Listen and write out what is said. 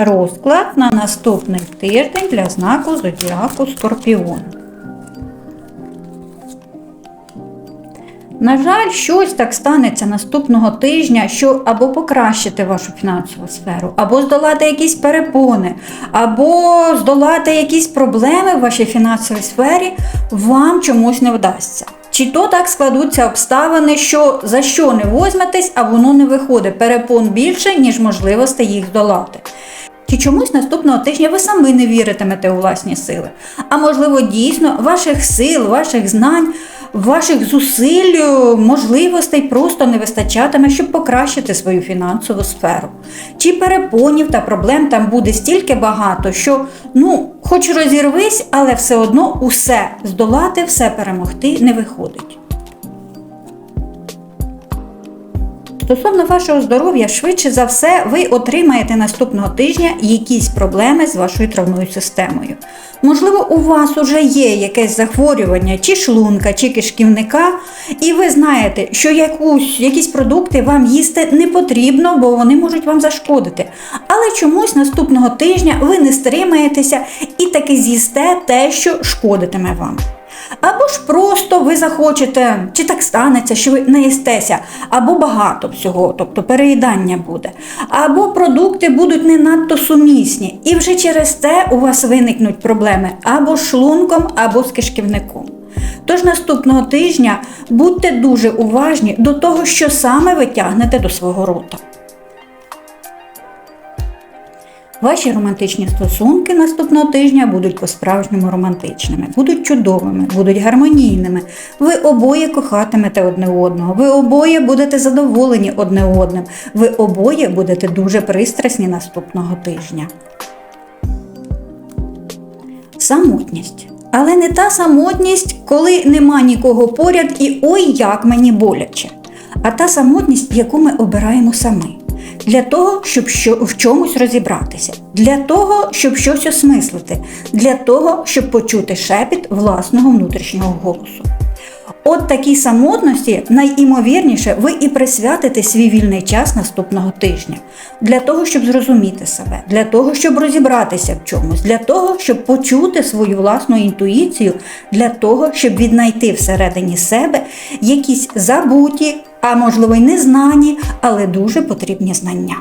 Розклад на наступний тиждень для знаку Зодіаку Скорпіон. На жаль, щось так станеться наступного тижня, що або покращити вашу фінансову сферу, або здолати якісь перепони, або здолати якісь проблеми в вашій фінансовій сфері вам чомусь не вдасться. Чи то так складуться обставини, що за що не возьметесь, а воно не виходить. Перепон більше, ніж можливостей їх здолати. Чи чомусь наступного тижня ви самі не віритимете у власні сили? А можливо, дійсно ваших сил, ваших знань, ваших зусиль, е, можливостей просто не вистачатиме, щоб покращити свою фінансову сферу. Чи перепонів та проблем там буде стільки багато, що ну, хоч розірвись, але все одно усе здолати, все перемогти не виходить. Стосовно вашого здоров'я, швидше за все, ви отримаєте наступного тижня якісь проблеми з вашою травною системою. Можливо, у вас уже є якесь захворювання, чи шлунка, чи кишківника, і ви знаєте, що якусь, якісь продукти вам їсти не потрібно, бо вони можуть вам зашкодити. Але чомусь наступного тижня ви не стримаєтеся і таки з'їсте те, що шкодитиме вам. Або ж просто ви захочете, чи так станеться, що ви наїстеся, або багато всього, тобто переїдання буде, або продукти будуть не надто сумісні, і вже через це у вас виникнуть проблеми або з шлунком, або з кишківником. Тож наступного тижня будьте дуже уважні до того, що саме ви тягнете до свого рота. Ваші романтичні стосунки наступного тижня будуть по-справжньому романтичними, будуть чудовими, будуть гармонійними. Ви обоє кохатимете одне одного, ви обоє будете задоволені одне одним, ви обоє будете дуже пристрасні наступного тижня. Самотність. Але не та самотність, коли нема нікого поряд і ой, як мені боляче. А та самотність, яку ми обираємо самі. Для того, щоб що, в чомусь розібратися, для того, щоб щось осмислити, для того, щоб почути шепіт власного внутрішнього голосу. От такій самотності найімовірніше ви і присвятите свій вільний час наступного тижня. Для того, щоб зрозуміти себе, для того, щоб розібратися в чомусь, для того, щоб почути свою власну інтуїцію, для того, щоб віднайти всередині себе якісь забуті, а можливо й незнані, але дуже потрібні знання.